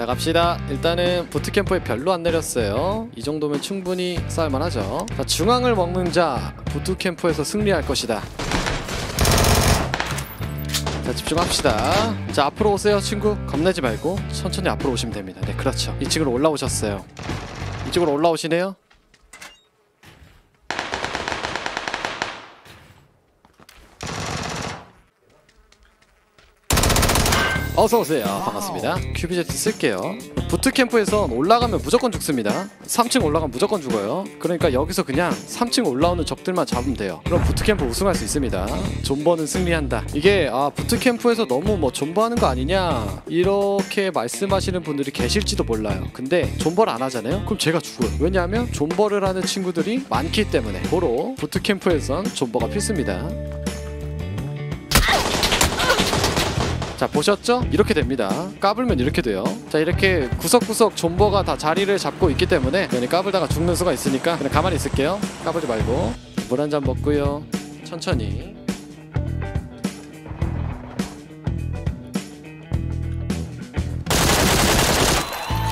자 갑시다. 일단은 부트캠프에 별로 안 내렸어요. 이 정도면 충분히 싸울만 하죠. 자 중앙을 먹는 자 부트캠프에서 승리할 것이다. 자 집중합시다. 자 앞으로 오세요 친구. 겁내지 말고 천천히 앞으로 오시면 됩니다. 네 그렇죠. 이쪽으로 올라오셨어요. 이쪽으로 올라오시네요 어서 오세요. 반갑습니다. 큐비제트 쓸게요. 부트 캠프에선 올라가면 무조건 죽습니다. 3층 올라가면 무조건 죽어요. 그러니까 여기서 그냥 3층 올라오는 적들만 잡으면 돼요. 그럼 부트 캠프 우승할 수 있습니다. 존버는 승리한다. 이게 아 부트 캠프에서 너무 뭐 존버하는 거 아니냐 이렇게 말씀하시는 분들이 계실지도 몰라요. 근데 존버를 안 하잖아요. 그럼 제가 죽어요. 왜냐하면 존버를 하는 친구들이 많기 때문에. 고로 부트 캠프에선 존버가 필수입니다. 자 보셨죠? 이렇게 됩니다. 까불면 이렇게 돼요. 자 이렇게 구석구석 존버가 다 자리를 잡고 있기 때문에 괜히 까불다가 죽는 수가 있으니까 그냥 가만히 있을게요. 까불지 말고. 물 한 잔 먹고요. 천천히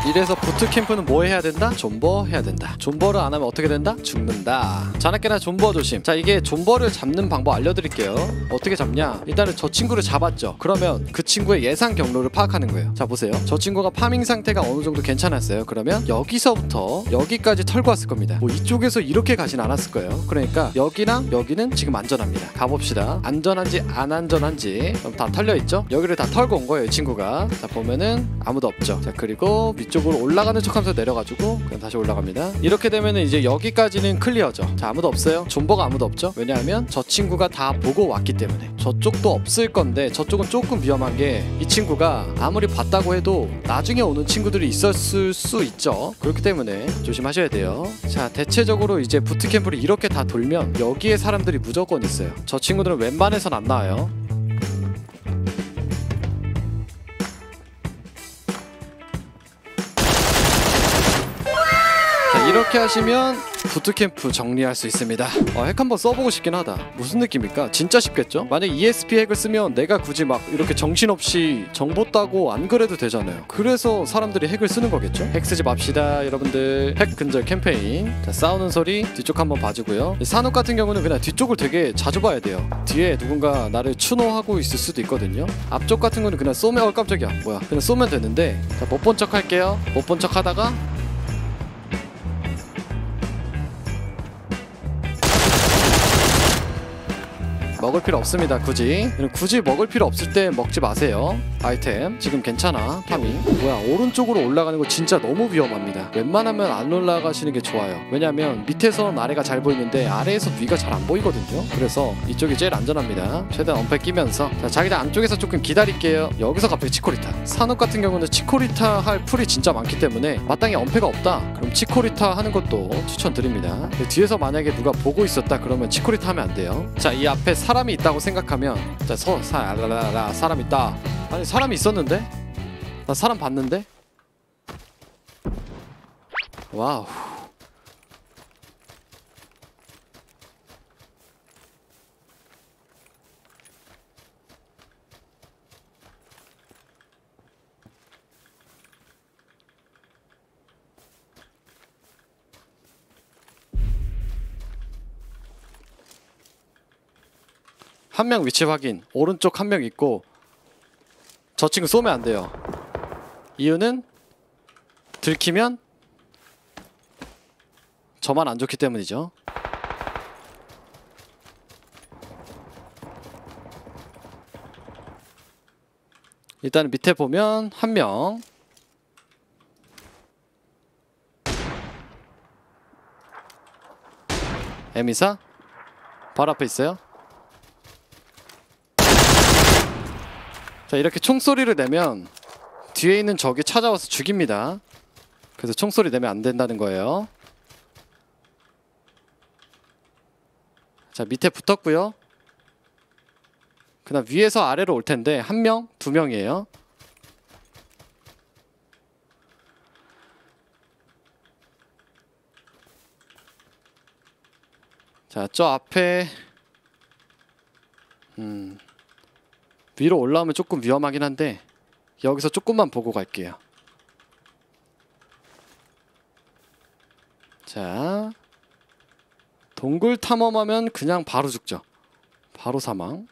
이래서 부트캠프는 뭐 해야 된다? 존버 해야 된다. 존버를 안 하면 어떻게 된다? 죽는다. 자나깨나 존버 조심. 자 이게 존버를 잡는 방법 알려드릴게요. 어떻게 잡냐? 일단은 저 친구를 잡았죠. 그러면 그 친구의 예상 경로를 파악하는 거예요. 자 보세요. 저 친구가 파밍 상태가 어느 정도 괜찮았어요? 그러면 여기서부터 여기까지 털고 왔을 겁니다. 뭐 이쪽에서 이렇게 가진 않았을 거예요. 그러니까 여기랑 여기는 지금 안전합니다. 가봅시다. 안전한지 안 안전한지. 그럼 다 털려 있죠? 여기를 다 털고 온 거예요 이 친구가. 자 보면은 아무도 없죠. 자 그리고 위쪽 으로 올라가는 척하면서 내려가지고 그냥 다시 올라갑니다. 이렇게 되면은 이제 여기까지는 클리어죠. 자 아무도 없어요. 존버가 아무도 없죠. 왜냐하면 저 친구가 다 보고 왔기 때문에. 저쪽도 없을 건데 저쪽은 조금 위험한 게 이 친구가 아무리 봤다고 해도 나중에 오는 친구들이 있었을 수 있죠. 그렇기 때문에 조심하셔야 돼요. 자 대체적으로 이제 부트캠프를 이렇게 다 돌면 여기에 사람들이 무조건 있어요. 저 친구들은 웬만해선 안 나와요 이렇게 하시면 부트캠프 정리할 수 있습니다. 어, 핵 한번 써보고 싶긴 하다. 무슨 느낌일까? 진짜 쉽겠죠? 만약 ESP 핵을 쓰면 내가 굳이 막 이렇게 정신없이 정보 따고 안 그래도 되잖아요. 그래서 사람들이 핵을 쓰는 거겠죠? 핵 쓰지 맙시다 여러분들. 핵 근절 캠페인. 자 싸우는 소리 뒤쪽 한번 봐주고요. 이 산옥 같은 경우는 그냥 뒤쪽을 되게 자주 봐야 돼요. 뒤에 누군가 나를 추노하고 있을 수도 있거든요. 앞쪽 같은 거는 그냥 쏘면 어 깜짝이야. 뭐야. 그냥 쏘면 되는데. 못본 척 할게요. 못 본 척 하다가 먹을 필요 없습니다 굳이. 굳이 먹을 필요 없을 때 먹지 마세요. 아이템. 지금 괜찮아 타밍. 뭐야 오른쪽으로 올라가는 거 진짜 너무 위험합니다. 웬만하면 안 올라가시는 게 좋아요. 왜냐면 밑에서 아래가 잘 보이는데 아래에서 위가 잘 안 보이거든요. 그래서 이쪽이 제일 안전합니다. 최대한 엄폐 끼면서. 자 자기들 안쪽에서 조금 기다릴게요. 여기서 갑자기 치코리타. 산업 같은 경우는 치코리타 할 풀이 진짜 많기 때문에 마땅히 엄폐가 없다. 그럼 치코리타 하는 것도 추천드립니다. 뒤에서 만약에 누가 보고 있었다 그러면 치코리타 하면 안 돼요. 자 이 앞에 사람 이 있다고 생각하면 자 서, 사, 사람 있다 아니 사람이 있었는데? 나 사람 봤는데? 와우 한 명 위치 확인 오른쪽 한 명 있고 저 친구 쏘면 안 돼요. 이유는 들키면 저만 안 좋기 때문이죠. 일단 밑에 보면 한 명. 에미사? 바로 앞에 있어요 자 이렇게 총소리를 내면 뒤에 있는 적이 찾아와서 죽입니다. 그래서 총소리 내면 안 된다는 거예요. 자 밑에 붙었고요. 그다음 위에서 아래로 올 텐데 한 명, 두 명이에요. 자 저 앞에 음 위로 올라오면 조금 위험하긴 한데 여기서 조금만 보고 갈게요. 자 동굴 탐험하면 그냥 바로 죽죠. 바로 사망.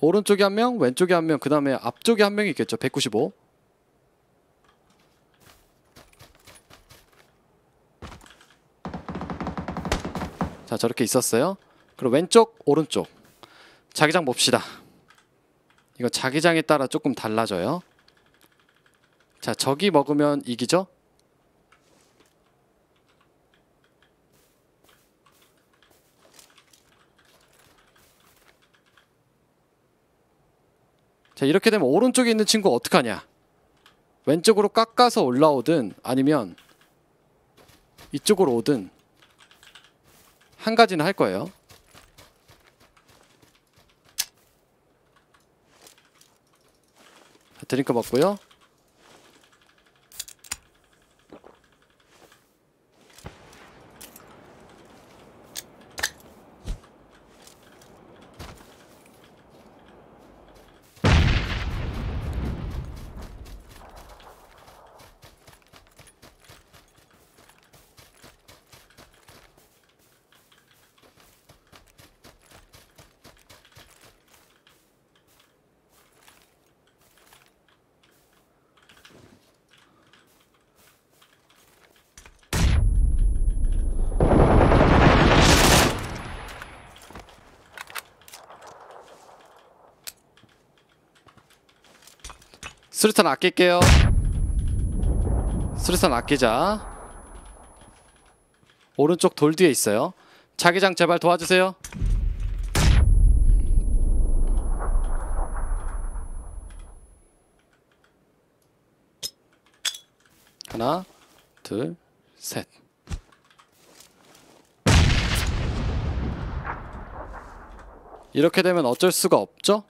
오른쪽에 한 명, 왼쪽에 한 명, 그 다음에 앞쪽에 한 명이 있겠죠. 195. 저렇게 있었어요. 그리고 왼쪽, 오른쪽. 자기장 봅시다. 이거 자기장에 따라 조금 달라져요. 자, 저기 먹으면 이기죠? 자, 이렇게 되면 오른쪽에 있는 친구 어떡하냐? 왼쪽으로 깎아서 올라오든 아니면 이쪽으로 오든 한 가지는 할 거예요. 자, 드링크 먹고요. 수류탄 아낄게요. 수류탄 아끼자. 오른쪽 돌 뒤에 있어요. 자기장 제발 도와주세요. 하나, 둘, 셋. 이렇게 되면 어쩔 수가 없죠?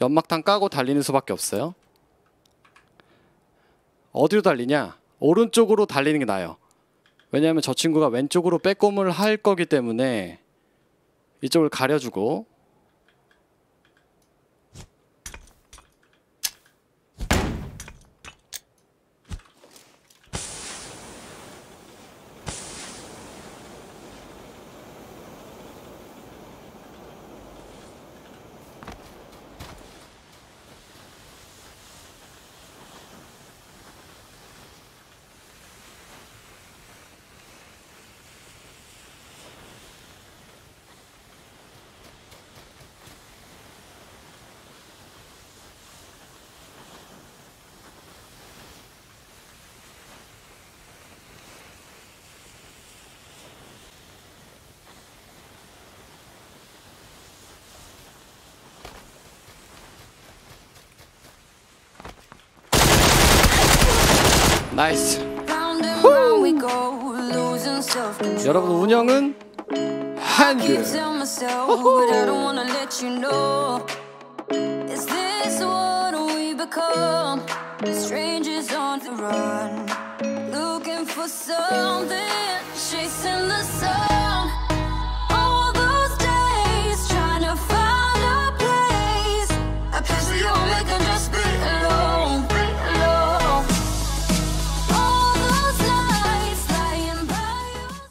연막탄 까고 달리는 수밖에 없어요. 어디로 달리냐? 오른쪽으로 달리는 게 나아요. 왜냐하면 저 친구가 왼쪽으로 빼꼼을 할 거기 때문에 이쪽을 가려주고 나이스. 여러분 운영은 한글. looking for something, chasing the sun.